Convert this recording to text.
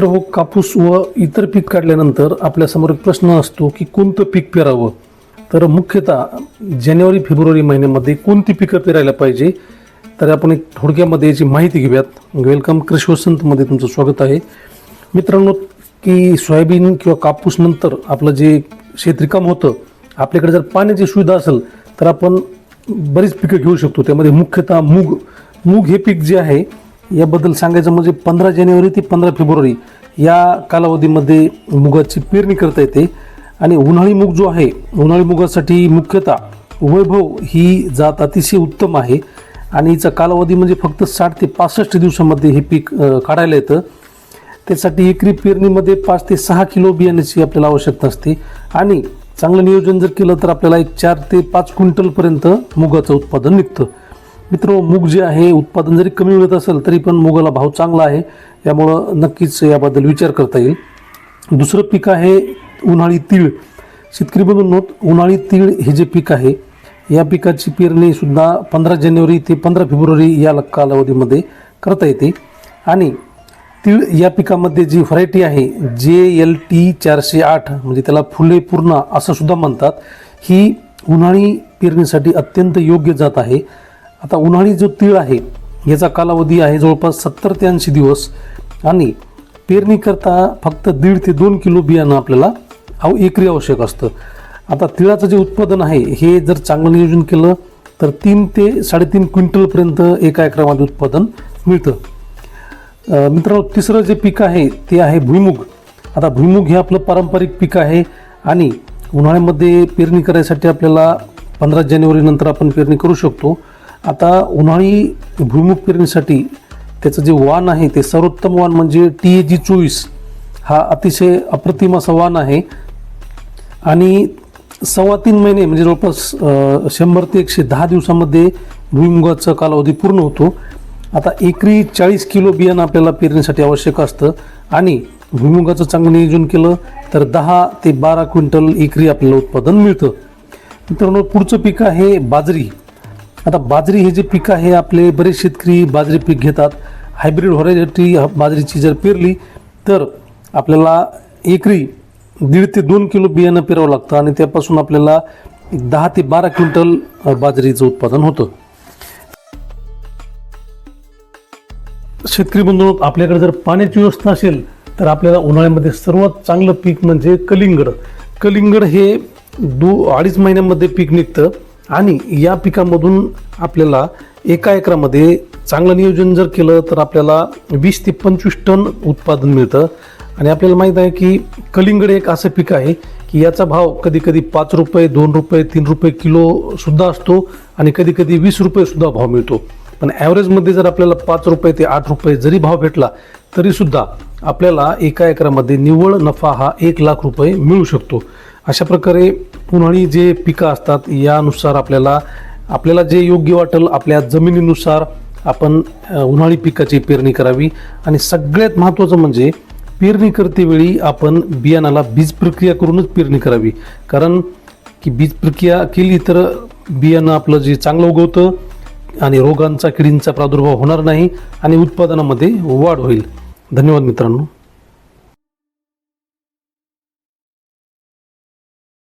तर हो कापूस व इतर पीक काढल्यानंतर आपल्यासमोर एक प्रश्न असतो की कोणतं पीक पेरावं? तर मुख्यतः जानेवारी फेब्रुवारी महिन्यामध्ये कोणती पिकं पेरायला पाहिजे? तर आपण एक थोडक्यामध्ये याची माहिती घेऊयात. वेलकम कृषी वसंतमध्ये तुमचं स्वागत आहे. मित्रांनो की सोयाबीन किंवा कापूसनंतर आपलं जे शेतरिकाम होतं आपल्याकडे जर पाण्याची सुविधा असेल तर आपण बरीच पिकं घेऊ शकतो. त्यामध्ये मुख्यतः मूग. मूग हे पीक जे आहे याबद्दल सांगायचं म्हणजे पंधरा जानेवारी ते पंधरा फेब्रुवारी या कालावधीमध्ये मुगाची पेरणी करता येते. आणि उन्हाळी मूग जो आहे उन्हाळी मुगासाठी मुख्यतः वैभव ही जात अतिशय उत्तम आहे. आणि हिचा कालावधी म्हणजे फक्त साठ ते पासष्ट दिवसामध्ये हे पीक काढायला येतं. त्यासाठी एकरी पेरणीमध्ये पाच ते सहा किलो बियाण्याची आपल्याला आवश्यकता असते. आणि चांगलं नियोजन जर केलं तर आपल्याला एक चार ते पाच क्विंटलपर्यंत मुगाचं उत्पादन निघतं. मित्र मूग जे आहे उत्पादन जरी कमी मिळत असेल तरी पण मुगाला भाव चांगला आहे. यामुळं नक्कीच याबद्दल विचार करता येईल. दुसरं पीक आहे उन्हाळी तीळ. शेतकरी बंधूंनो उन्हाळी तीळ हे जे पीक आहे या पिकाची पेरणी सुद्धा पंधरा जानेवारी ते पंधरा फेब्रुवारी या कालावधीमध्ये करता येते. आणि तीळ या पिकामध्ये जी व्हरायटी आहे जे एल टी चारशे आठ म्हणजे त्याला फुले पूर्ण असं सुद्धा म्हणतात ही उन्हाळी पेरणीसाठी अत्यंत योग्य जात आहे. आता उन्हाळी जो तीळ आहे याचा कालावधी आहे जवळपास सत्तर ते ऐंशी दिवस आणि पेरणी करता फक्त दीड ते दोन किलो बियाणं आपल्याला अव एकरी आवश्यक असतं. आता तिळाचं जे उत्पादन आहे हे जर चांगलं नियोजन केलं तर तीन ते साडेतीन क्विंटलपर्यंत एका एकरामध्ये उत्पादन मिळतं. मित्रांनो तिसरं जे पीक आहे ते आहे भुईमुग. आता भुईमुग हे आपलं पारंपरिक पीक आहे आणि उन्हाळ्यामध्ये पेरणी करायसाठी आपल्याला पंधरा जानेवारीनंतर आपण पेरणी करू शकतो. आता उन्हाळी भुईमुग पेरणीसाठी त्याचं जे वाण आहे ते सर्वोत्तम वाण म्हणजे टी ए जी चोवीस हा अतिशय अप्रतिम असा वाण आहे. आणि सव्वा तीन महिने म्हणजे जवळपास शंभर ते एकशे दहा दिवसामध्ये भुईमुगाचा कालावधी पूर्ण होतो. आता एकरी चाळीस किलो बियाणं आपल्याला पेरणीसाठी आवश्यक असतं. आणि भुईमुगाचं चांगलं नियोजन केलं तर दहा ते बारा क्विंटल एकरी आपल्याला उत्पादन मिळतं. मित्रांनो पुढचं पीक आहे बाजरी. आता बाजरी हे जे पीक आहे आपले बरेच शेतकरी बाजरी पीक घेतात. हायब्रिड व्हरायटी बाजरीची जर पेरली तर आपल्याला एकरी दीड ते दोन किलो बियाणं पेरावं लागतं आणि त्यापासून आपल्याला दहा ते बारा क्विंटल बाजरीचं उत्पादन होतं. शेतकरी बंधू आपल्याकडे जर पाण्याची व्यवस्था असेल तर आपल्याला उन्हाळ्यामध्ये सर्वात चांगलं पीक म्हणजे कलिंगड. कलिंगड हे दो अडीच महिन्यामध्ये पीक निघतं. आणि या पिकामधून आपल्याला एका एकरामध्ये चांगलं नियोजन जर केलं तर आपल्याला वीस ते पंचवीस टन उत्पादन मिळतं. आणि आपल्याला माहीत आहे की कलिंगड एक असं पीक आहे की याचा भाव कधी कधी पाच रुपये दोन रुपये तीन रुपये किलो सुद्धा असतो आणि कधी कधी वीस रुपये सुद्धा भाव मिळतो. पण ॲव्हरेजमध्ये जर आपल्याला पाच रुपये ते आठ रुपये जरी भाव भेटला तरीसुद्धा आपल्याला एका एकरामध्ये निव्वळ नफा हा एक लाख रुपये मिळू शकतो. अशा प्रकारे उन्हाळी जे पिकं असतात यानुसार आपल्याला आपल्याला जे योग्य वाटेल आपल्या जमिनीनुसार आपण उन्हाळी पिकाची पेरणी करावी. आणि सगळ्यात महत्त्वाचं म्हणजे पेरणी करतेवेळी आपण बियाणाला बीज प्रक्रिया करूनच पेरणी करावी. कारण की बीज प्रक्रिया केली तर बियाणं आपलं जे चांगलं उगवतं आणि रोगांचा किडींचा प्रादुर्भाव होणार नाही आणि उत्पादनामध्ये वाढ होईल. धन्यवाद मित्रांनो.